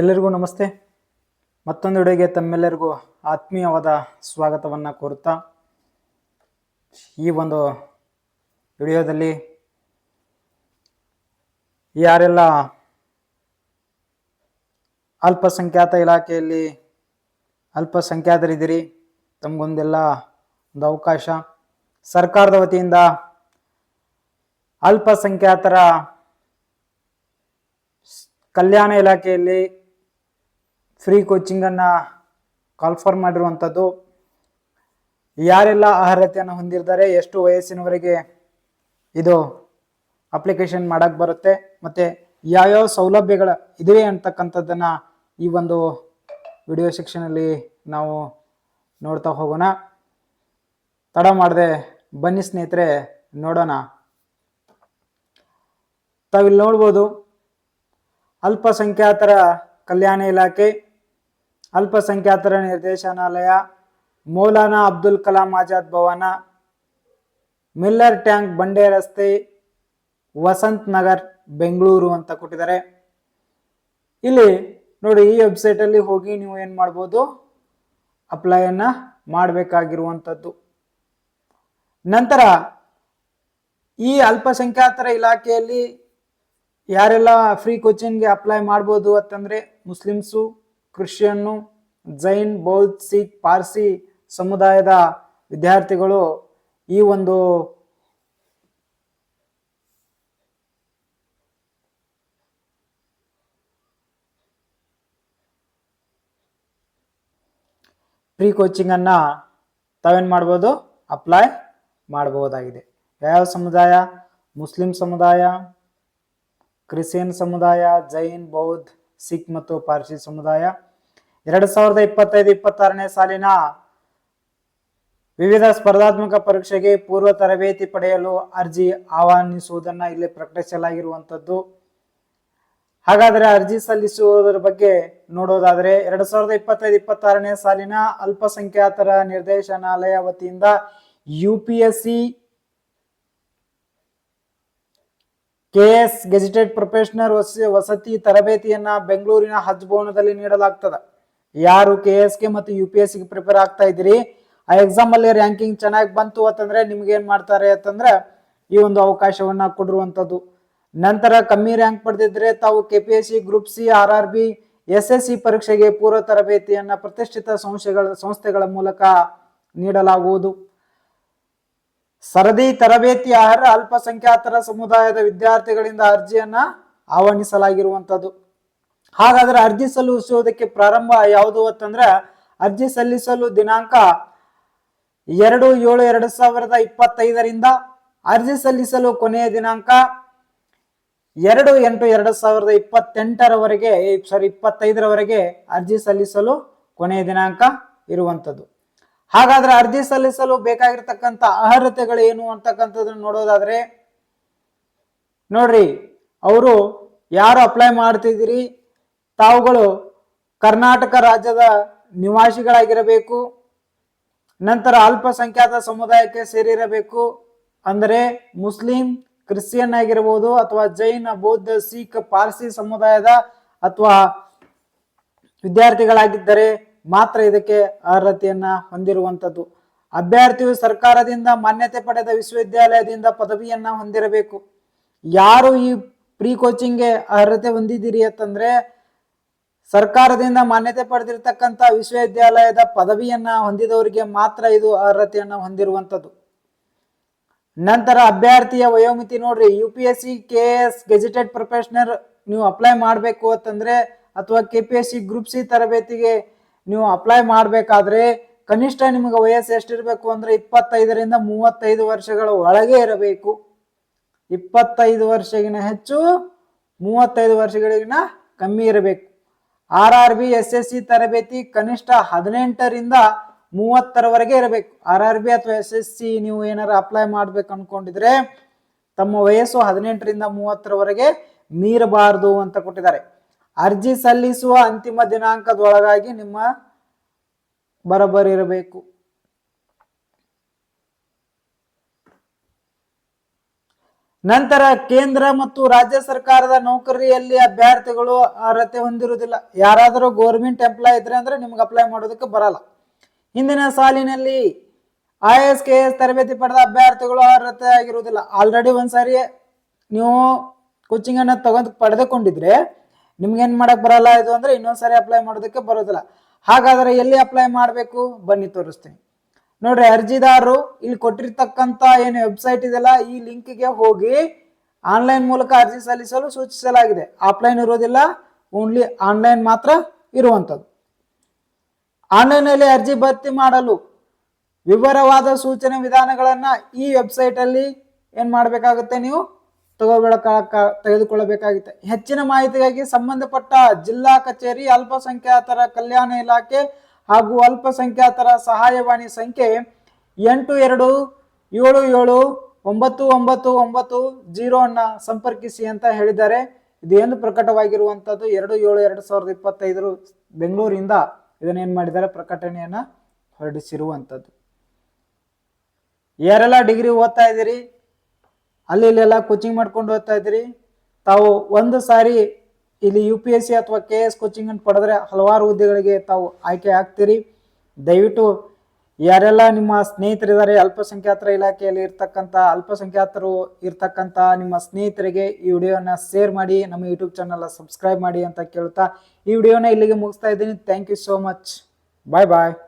ಎಲ್ಲರಿಗೂ ನಮಸ್ತೆ. ಮತ್ತೊಂದು ವಿಡಿಯೋಗೆ ತಮ್ಮೆಲ್ಲರಿಗೂ ಆತ್ಮೀಯವಾದ ಸ್ವಾಗತವನ್ನು ಕೋರುತ್ತಾ, ಈ ಒಂದು ವಿಡಿಯೋದಲ್ಲಿ ಯಾರೆಲ್ಲ ಅಲ್ಪಸಂಖ್ಯಾತ ಇಲಾಖೆಯಲ್ಲಿ ಅಲ್ಪಸಂಖ್ಯಾತರಿದ್ದೀರಿ, ತಮಗೊಂದೆಲ್ಲ ಒಂದು ಅವಕಾಶ. ಸರ್ಕಾರದ ವತಿಯಿಂದ ಅಲ್ಪಸಂಖ್ಯಾತರ ಕಲ್ಯಾಣ ಇಲಾಖೆಯಲ್ಲಿ ಫ್ರೀ ಕೋಚಿಂಗನ್ನು ಕಾಲ್ಫರ್ ಮಾಡಿರುವಂಥದ್ದು. ಯಾರೆಲ್ಲ ಅರ್ಹತೆಯನ್ನು ಹೊಂದಿರ್ತಾರೆ, ಎಷ್ಟು ವಯಸ್ಸಿನವರೆಗೆ ಇದು ಅಪ್ಲಿಕೇಶನ್ ಮಾಡೋಕ್ಕೆ ಬರುತ್ತೆ, ಮತ್ತು ಯಾವ್ಯಾವ ಸೌಲಭ್ಯಗಳ ಇದೇ ಅಂತಕ್ಕಂಥದ್ದನ್ನು ಈ ಒಂದು ವಿಡಿಯೋ ಸೆಕ್ಷನಲ್ಲಿ ನಾವು ನೋಡ್ತಾ ಹೋಗೋಣ. ತಡ ಮಾಡದೆ ಬನ್ನಿ ಸ್ನೇಹಿತರೆ, ನೋಡೋಣ. ತಾವಿಲ್ಲಿ ನೋಡ್ಬೋದು, ಅಲ್ಪಸಂಖ್ಯಾತರ ಕಲ್ಯಾಣ ಇಲಾಖೆ ಅಲ್ಪಸಂಖ್ಯಾತರ ನಿರ್ದೇಶನಾಲಯ, Maulana Abdul Kalam Azad Bhavan, Miller tank bund ರಸ್ತೆ, ವಸಂತ್ ನಗರ್, ಬೆಂಗಳೂರು ಅಂತ ಕೊಟ್ಟಿದ್ದಾರೆ. ಇಲ್ಲಿ ನೋಡಿ, ಈ ವೆಬ್ಸೈಟಲ್ಲಿ ಹೋಗಿ ನೀವು ಏನು ಮಾಡ್ಬೋದು? ಅಪ್ಲೈಯನ್ನು ಮಾಡಬೇಕಾಗಿರುವಂಥದ್ದು. ನಂತರ, ಈ ಅಲ್ಪಸಂಖ್ಯಾತರ ಇಲಾಖೆಯಲ್ಲಿ ಯಾರೆಲ್ಲ ಫ್ರೀ ಕೋಚಿಂಗ್ಗೆ ಅಪ್ಲೈ ಮಾಡ್ಬೋದು ಅಂತಂದ್ರೆ ಮುಸ್ಲಿಮ್ಸು ಕ್ರಿಶ್ಚಿಯನ್ನು ಜೈನ್, ಬೌದ್ಧ, ಸಿಖ್, ಪಾರ್ಸಿ ಸಮುದಾಯದ ವಿದ್ಯಾರ್ಥಿಗಳು ಈ ಒಂದು ಪ್ರೀ ಕೋಚಿಂಗನ್ನು ತಾವೇನು ಮಾಡ್ಬೋದು? ಅಪ್ಲೈ ಮಾಡಬಹುದಾಗಿದೆ ಯಾವ ಸಮುದಾಯ? ಮುಸ್ಲಿಂ ಸಮುದಾಯ, ಕ್ರಿಶ್ಚಿಯನ್ ಸಮುದಾಯ, ಜೈನ್, ಬೌದ್ಧ, ಸಿಖ್ ಮತ್ತು ಪಾರ್ಸಿ ಸಮುದಾಯ? ಎರಡು ಸಾವಿರದ ಇಪ್ಪತ್ತೈದು, ಇಪ್ಪತ್ತಾರನೇ ಸಾಲಿನ ವಿವಿಧ ಸ್ಪರ್ಧಾತ್ಮಕ ಪರೀಕ್ಷೆಗೆ ಪೂರ್ವ ತರಬೇತಿ ಪಡೆಯಲು ಅರ್ಜಿ ಆಹ್ವಾನಿಸುವುದನ್ನ ಇಲ್ಲಿ ಪ್ರಕಟಿಸಲಾಗಿರುವಂಥದ್ದು. ಹಾಗಾದರೆ ಅರ್ಜಿ ಸಲ್ಲಿಸುವುದರ ಬಗ್ಗೆ ನೋಡೋದಾದ್ರೆ, ಎರಡ್ ಸಾವಿರದ ಇಪ್ಪತ್ತೈದು, ಇಪ್ಪತ್ತಾರನೇ ಸಾಲಿನ ಅಲ್ಪಸಂಖ್ಯಾತರ ನಿರ್ದೇಶನಾಲಯ ವತಿಯಿಂದ U P S C KS gazetted professional ವಸತಿ ತರಬೇತಿಯನ್ನ ಬೆಂಗಳೂರಿನ ಹಜ್ ಭವನದಲ್ಲಿ ನೀಡಲಾಗ್ತದೆ. ಯಾರು ಕೆ ಎಸ್ ಕೆ ಮತ್ತು ಯು ಪಿ ಎಸ್ ಸಿಗೆ ಪ್ರಿಪೇರ್ ಆಗ್ತಾ ಇದ್ದೀರಿ? ಆ ಎಕ್ಸಾಮ್ ಅಲ್ಲಿ ರ್ಯಾಂಕಿಂಗ್ ಚೆನ್ನಾಗಿ ಬಂತು ಅಂತಂದ್ರೆ ನಿಮ್ಗೆ ಏನ್ ಮಾಡ್ತಾರೆ ಅಂತಂದ್ರೆ ಈ ಒಂದು ಅವಕಾಶವನ್ನ ಕೊಡಿರುವಂತದ್ದು ನಂತರ ಕಮ್ಮಿ ರ್ಯಾಂಕ್ ಪಡೆದಿದ್ರೆ ತಾವು K P S C group C R R B S S C ಪರೀಕ್ಷೆಗೆ ಪೂರ್ವ ತರಬೇತಿಯನ್ನ ಪ್ರತಿಷ್ಠಿತ ಸಂಸ್ಥೆಗಳ ಸಂಸ್ಥೆಗಳ ಮೂಲಕ ನೀಡಲಾಗುವುದು. ಸರದಿ ತರಬೇತಿ ಆಹಾರ ಅಲ್ಪಸಂಖ್ಯಾತರ ಸಮುದಾಯದ ವಿದ್ಯಾರ್ಥಿಗಳಿಂದ ಅರ್ಜಿಯನ್ನ ಆಹ್ವಾನಿಸಲಾಗಿರುವಂತದ್ದು ಹಾಗಾದ್ರೆ ಅರ್ಜಿ ಸಲ್ಲಿಸುವುದಕ್ಕೆ ಪ್ರಾರಂಭ ಯಾವುದು ಅಂತಂದ್ರೆ, ಅರ್ಜಿ ಸಲ್ಲಿಸಲು ದಿನಾಂಕ ಎರಡು ಏಳು ಎರಡು ಸಾವಿರದ ಇಪ್ಪತ್ತೈದರಿಂದ ಅರ್ಜಿ ಸಲ್ಲಿಸಲು ಕೊನೆಯ ದಿನಾಂಕ ಎರಡು ಎಂಟು ಎರಡು ಸಾವಿರದ ಇಪ್ಪತ್ತೆಂಟರವರೆಗೆ ಸಾರಿ ಇಪ್ಪತ್ತೈದರವರೆಗೆ ಅರ್ಜಿ ಸಲ್ಲಿಸಲು ಕೊನೆಯ ದಿನಾಂಕ ಇರುವಂಥದ್ದು. ಹಾಗಾದ್ರೆ ಅರ್ಜಿ ಸಲ್ಲಿಸಲು ಬೇಕಾಗಿರ್ತಕ್ಕಂಥ ಅರ್ಹತೆಗಳು ಏನು ಅಂತಕ್ಕಂಥದ್ದನ್ನು ನೋಡೋದಾದ್ರೆ, ನೋಡ್ರಿ, ಅವರು ಯಾರು ಅಪ್ಲೈ ಮಾಡ್ತಿದ್ದೀರಿ? ತಾವುಗಳು ಕರ್ನಾಟಕ ರಾಜ್ಯದ ನಿವಾಸಿಗಳಾಗಿರಬೇಕು, ನಂತರ ಅಲ್ಪಸಂಖ್ಯಾತ ಸಮುದಾಯಕ್ಕೆ ಸೇರಿರಬೇಕು. ಅಂದರೆ ಮುಸ್ಲಿಂ, ಕ್ರಿಶ್ಚಿಯನ್ ಆಗಿರಬಹುದು ಅಥವಾ ಜೈನ, ಬೌದ್ಧ, ಸಿಖ್, ಪಾರ್ಸಿ ಸಮುದಾಯದ ಅಥವಾ ವಿದ್ಯಾರ್ಥಿಗಳಾಗಿದ್ದರೆ ಮಾತ್ರ ಇದಕ್ಕೆ ಅರ್ಹತೆಯನ್ನ ಹೊಂದಿರುವಂಥದ್ದು. ಅಭ್ಯರ್ಥಿಯು ಸರ್ಕಾರದಿಂದ ಮಾನ್ಯತೆ ಪಡೆದ ವಿಶ್ವವಿದ್ಯಾಲಯದಿಂದ ಪದವಿಯನ್ನ ಹೊಂದಿರಬೇಕು. ಯಾರು ಈ ಪ್ರೀ ಕೋಚಿಂಗ್ಗೆ ಅರ್ಹತೆ ಹೊಂದಿದ್ದೀರಿ ಅಂತಂದ್ರೆ ಸರ್ಕಾರದಿಂದ ಮಾನ್ಯತೆ ಪಡೆದಿರ್ತಕ್ಕಂಥ ವಿಶ್ವವಿದ್ಯಾಲಯದ ಪದವಿಯನ್ನ ಹೊಂದಿದವರಿಗೆ ಮಾತ್ರ ಇದು ಅರ್ಹತೆಯನ್ನು ಹೊಂದಿರುವಂಥದ್ದು. ನಂತರ ಅಭ್ಯರ್ಥಿಯ ವಯೋಮಿತಿ ನೋಡ್ರಿ U P S C K S gazetted professional ನೀವು ಅಪ್ಲೈ ಮಾಡಬೇಕು ಅಂತಂದ್ರೆ ಅಥವಾ K P S C group C ತರಬೇತಿಗೆ ನೀವು ಅಪ್ಲೈ ಮಾಡಬೇಕಾದ್ರೆ ಕನಿಷ್ಠ ನಿಮಗೆ ವಯಸ್ಸು ಎಷ್ಟಿರಬೇಕು ಅಂದ್ರೆ ಇಪ್ಪತ್ತೈದರಿಂದ ಮೂವತ್ತೈದು ವರ್ಷಗಳ ಒಳಗೆ ಇರಬೇಕು. ಇಪ್ಪತ್ತೈದು ವರ್ಷಗಿನ ಹೆಚ್ಚು ಮೂವತ್ತೈದು ವರ್ಷಗಳಿಗಿನ ಕಮ್ಮಿ ಇರಬೇಕು. R R B, S S C ತರಬೇತಿ ಕನಿಷ್ಠ ಹದಿನೆಂಟರಿಂದ ಮೂವತ್ತರವರೆಗೆ ಇರಬೇಕು. ಆರ್ ಆರ್ ಬಿ ಅಥವಾ ಎಸ್ ಎಸ್ ಸಿ ನೀವು ಏನಾರು ಅಪ್ಲೈ ಮಾಡ್ಬೇಕು ಅನ್ಕೊಂಡಿದ್ರೆ ತಮ್ಮ ವಯಸ್ಸು ಹದಿನೆಂಟರಿಂದ ಮೂವತ್ತರವರೆಗೆ ಮೀರಬಾರದು ಅಂತ ಕೊಟ್ಟಿದ್ದಾರೆ. ಅರ್ಜಿ ಸಲ್ಲಿಸುವ ಅಂತಿಮ ದಿನಾಂಕದೊಳಗಾಗಿ ನಿಮ್ಮ ಬರಬರಿ ನಂತರ ಕೇಂದ್ರ ಮತ್ತು ರಾಜ್ಯ ಸರ್ಕಾರದ ನೌಕರಿಯಲ್ಲಿ ಅಭ್ಯರ್ಥಿಗಳು ಅರ್ಹತೆ ಹೊಂದಿರುವುದಿಲ್ಲ. ಯಾರಾದರೂ ಗೌರ್ಮೆಂಟ್ ಎಂಪ್ಲಾಯ್ ಇದ್ರೆ ಅಂದ್ರೆ ನಿಮ್ಗೆ ಅಪ್ಲೈ ಮಾಡೋದಕ್ಕೆ ಬರಲ್ಲ. ಹಿಂದಿನ ಸಾಲಿನಲ್ಲಿ ಐ ಎಸ್ ಕೆ ಎಸ್ ತರಬೇತಿ ಪಡೆದ ಅಭ್ಯರ್ಥಿಗಳು ಅರ್ಹತೆ ಆಗಿರುವುದಿಲ್ಲ. ಆಲ್ರೆಡಿ ಒಂದ್ಸಾರಿ ನೀವು ಕೋಚಿಂಗ್ ಅನ್ನ ತಗೊಂಡ್ ಪಡೆದುಕೊಂಡಿದ್ರೆ ನಿಮ್ಗೆ ಏನ್ ಮಾಡಕ್ ಬರಲ್ಲ ಇದು ಅಂದ್ರೆ ಇನ್ನೊಂದ್ಸರಿ ಅಪ್ಲೈ ಮಾಡೋದಕ್ಕೆ ಬರೋದಿಲ್ಲ. ಹಾಗಾದ್ರೆ ಎಲ್ಲಿ ಅಪ್ಲೈ ಮಾಡಬೇಕು? ಬನ್ನಿ ತೋರಿಸ್ತೀನಿ. ನೋಡ್ರಿ ಅರ್ಜಿದಾರರು ಇಲ್ಲಿ ಕೊಟ್ಟಿರ್ತಕ್ಕಂತ ಏನು ವೆಬ್ಸೈಟ್ ಇದೆಲ್ಲ ಈ ಲಿಂಕ್ಗೆ ಹೋಗಿ ಆನ್ಲೈನ್ ಮೂಲಕ ಅರ್ಜಿ ಸಲ್ಲಿಸಲು ಸೂಚಿಸಲಾಗಿದೆ. ಆಫ್ಲೈನ್ ಇರೋದಿಲ್ಲ ಓನ್ಲಿ ಆನ್ಲೈನ್ ಮಾತ್ರ ಇರುವಂಥದ್ದು. ಆನ್ಲೈನಲ್ಲಿ ಅರ್ಜಿ ಭರ್ತಿ ಮಾಡಲು ವಿವರವಾದ ಸೂಚನೆ ವಿಧಾನಗಳನ್ನು ಈ ವೆಬ್ಸೈಟ್ ಅಲ್ಲಿ ಏನ್ ಮಾಡಬೇಕಾಗುತ್ತೆ ನೀವು? ತಗೋಬೇಕ ತೆಗೆದುಕೊಳ್ಳಬೇಕಾಗುತ್ತೆ. ಹೆಚ್ಚಿನ ಮಾಹಿತಿಗಾಗಿ ಸಂಬಂಧಪಟ್ಟ ಜಿಲ್ಲಾ ಕಚೇರಿ ಅಲ್ಪಸಂಖ್ಯಾತರ ಕಲ್ಯಾಣ ಇಲಾಖೆ ಹಾಗೂ ಅಲ್ಪಸಂಖ್ಯಾತರ ಸಹಾಯವಾಣಿ ಸಂಖ್ಯೆ ಎಂಟು ಎರಡು ಏಳು ಏಳು ಒಂಬತ್ತು ಒಂಬತ್ತು ಒಂಬತ್ತು ಜೀರೋ ಅನ್ನ ಸಂಪರ್ಕಿಸಿ ಅಂತ ಹೇಳಿದ್ದಾರೆ. ಇದು ಎಂದು ಪ್ರಕಟವಾಗಿರುವಂತದ್ದು? ಎರಡು ಏಳು ಎರಡು ಸಾವಿರದ ಇಪ್ಪತ್ತೈದರು ಬೆಂಗಳೂರಿಂದ ಇದನ್ನೇನು ಏನ್ ಮಾಡಿದ್ದಾರೆ? ಪ್ರಕಟಣೆಯನ್ನ ಹೊರಡಿಸಿರುವಂಥದ್ದು ಯಾರೆಲ್ಲ ಡಿಗ್ರಿ ಓದ್ತಾ ಇದ್ದೀರಿ? ಅಲ್ಲಿ ಕೋಚಿಂಗ್ ಮಾಡ್ಕೊಂಡು ಓದ್ತಾ ಇದ್ದೀರಿ? ತಾವು ಒಂದು ಸಾರಿ ಇಲ್ಲಿ ಯು ಪಿ ಎಸ್ ಸಿ ಅಥವಾ ಕೆ ಎಸ್ ಅಂತ ಪಡೆದ್ರೆ ಹಲವಾರು ಹುದ್ದೆಗಳಿಗೆ ತಾವು ಆಯ್ಕೆ ಆಗ್ತೀರಿ. ದಯವಿಟ್ಟು ಯಾರೆಲ್ಲ ನಿಮ್ಮ ಸ್ನೇಹಿತರಿದ್ದಾರೆ, ಅಲ್ಪಸಂಖ್ಯಾತರ ಇಲಾಖೆಯಲ್ಲಿ ಇರ್ತಕ್ಕಂಥ, ಅಲ್ಪಸಂಖ್ಯಾತರು ಇರ್ತಕ್ಕಂಥ ನಿಮ್ಮ ಸ್ನೇಹಿತರಿಗೆ ಈ ವಿಡಿಯೋನ ಶೇರ್ ಮಾಡಿ, ನಮ್ಮ ಯೂಟ್ಯೂಬ್ ಚಾನಲ್ ಸಬ್ಸ್ಕ್ರೈಬ್ ಮಾಡಿ ಅಂತ ಕೇಳ್ತಾ ಈ ವಿಡಿಯೋನ ಇಲ್ಲಿಗೆ ಮುಗಿಸ್ತಾ ಇದ್ದೀನಿ. Thank you so much bye bye